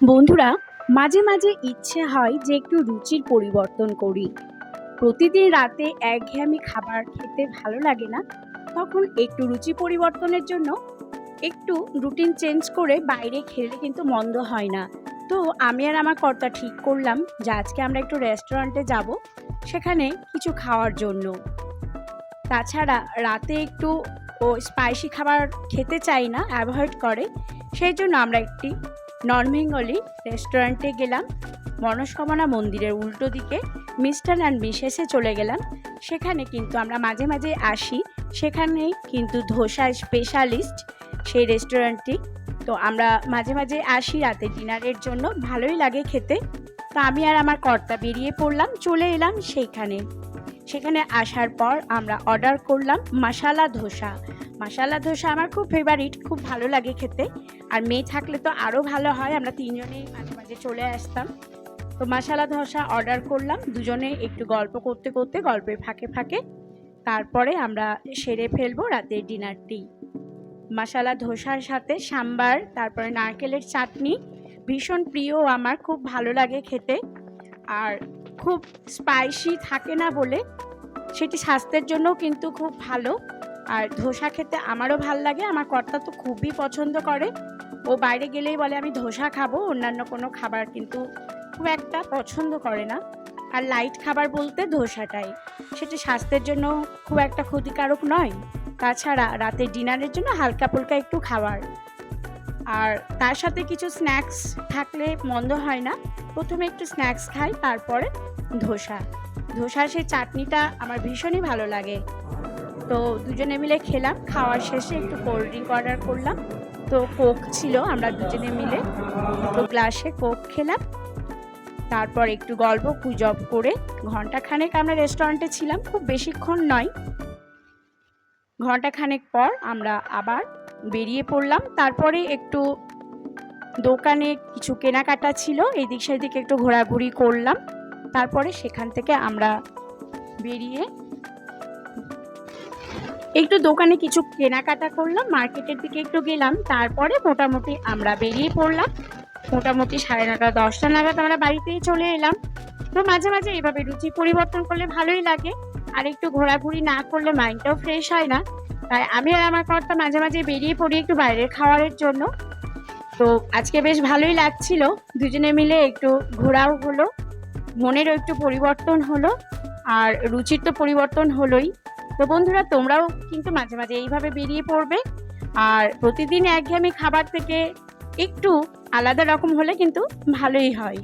বন্ধুরা, মাঝে মাঝে ইচ্ছে হয় যে একটু রুচির পরিবর্তন করি। প্রতিদিন রাতে একঘেয়েমি খাবার খেতে ভালো লাগে না, তখন একটু রুচি পরিবর্তনের জন্য একটু রুটিন চেঞ্জ করে বাইরে খেলে কিন্তু মন্দ হয় না। তো আমি আর আমার কর্তা ঠিক করলাম যে আজকে আমরা একটু রেস্টুরেন্টে যাব, সেখানে কিছু খাওয়ার জন্য। তাছাড়া রাতে একটু ও স্পাইসি খাবার খেতে চাই না অ্যাভয়েড করে, সেই জন্য আমরা একটি নন বেঙ্গলি রেস্টুরেন্টে গেলাম, মনস্কামনা মন্দিরের উল্টো দিকে মিস্টার অ্যান্ড মিসেসে চলে গেলাম। সেখানে কিন্তু আমরা মাঝে মাঝে আসি, সেখানেই কিন্তু ধোসা স্পেশালিস্ট সেই রেস্টুরেন্টটি। তো আমরা মাঝে মাঝে আসি রাতে ডিনারের জন্য, ভালোই লাগে খেতে। তো আমি আর আমার কর্তা বেরিয়ে পড়লাম, চলে এলাম সেইখানে। সেখানে আসার পর আমরা অর্ডার করলাম মশালা ধোসা। মশালা ধোসা আমার খুব ফেভারিট খুব ভালো লাগে খেতে। আর মেয়ে থাকলে তো আরও ভালো হয়, আমরা তিনজনেই মাঝে মাঝে চলে আসতাম। তো মশালা ধোসা অর্ডার করলাম, দুজনে একটু গল্প করতে করতে গল্পের ফাঁকে ফাঁকে। তারপরে আমরা সেরে ফেলব রাতের ডিনারটি মশালা ধোসার সাথে সাম্বার, তারপরে নারকেলের চাটনি। ভীষণ প্রিয় আমার, খুব ভালো লাগে খেতে। আর খুব স্পাইসি থাকে না বলে, সেটি স্বাস্থ্যের জন্যও কিন্তু খুব ভালো। আর ধোসা খেতে আমারও ভালো লাগে, আমার কর্তা তো খুবই পছন্দ করে। ও বাইরে গেলেই বলে, আমি ধোসা খাব, অন্যান্য কোনো খাবার কিন্তু খুব একটা পছন্দ করে না। আর লাইট খাবার বলতে ধোসাটাই। সেটি স্বাস্থ্যের জন্য খুব একটা ক্ষতিকারক নয়। তাছাড়া রাতে ডিনারের জন্য হালকা ফুলকা একটু খাবার আর তার সাথে কিছু স্ন্যাক্স থাকলে মন্দ হয় না। প্রথমে একটু স্ন্যাক্স খাই, তারপরে ধোসা। ধোসার সেই চাটনিটা আমার ভীষণই ভালো লাগে। তো দুজনে মিলে খেলাম খাওয়ার শেষে একটু কোল্ড ড্রিঙ্ক অর্ডার করলাম। তো কোক ছিল, আমরা দুজনে মিলে তো গ্লাসে কোক খেলাম। তারপর একটু গল্প গুজব করে ঘন্টাখানেক আমরা রেস্টুরেন্টে ছিলাম, খুব বেশিক্ষণ নয়। ঘন্টাখানেক পর আমরা আবার বেরিয়ে পড়লাম। তারপরে একটু দোকানে কিছু কেনাকাটা ছিল, এদিক সেদিক একটু ঘোরাঘুরি করলাম। তারপরে সেখান থেকে আমরা বেরিয়ে একটু দোকানে কিছু কেনাকাটা করলাম, মার্কেটের দিকে একটু গেলাম, তারপরে মোটামুটি আমরা বেরিয়ে পড়লাম। মোটামুটি সাড়ে নটা, দশটা নাগাদ আমরা বাড়িতেই চলে এলাম। তো মাঝে মাঝে এভাবে রুচি পরিবর্তন করলে ভালোই লাগে। আর একটু ঘোরাঘুরি না করলে মাইন্ডটাও ফ্রেশ হয় না। তাই আমি আর আমার কর্তা মাঝে মাঝে বেরিয়ে পড়ি একটু বাইরের খাওয়ারের জন্য। তো আজকে বেশ ভালোই লাগছিল। দুজনে মিলে একটু ঘোরাও হলো। মনেরও একটু পরিবর্তন হলো। আর রুচির তো পরিবর্তন হলোই। তো বন্ধুরা, তোমরাও কিন্তু মাঝে মাঝে এইভাবে বেরিয়ে পড়বে। আর প্রতিদিন একঘেয়েমি খাবার থেকে একটু আলাদা রকম হলে কিন্তু ভালোই হয়।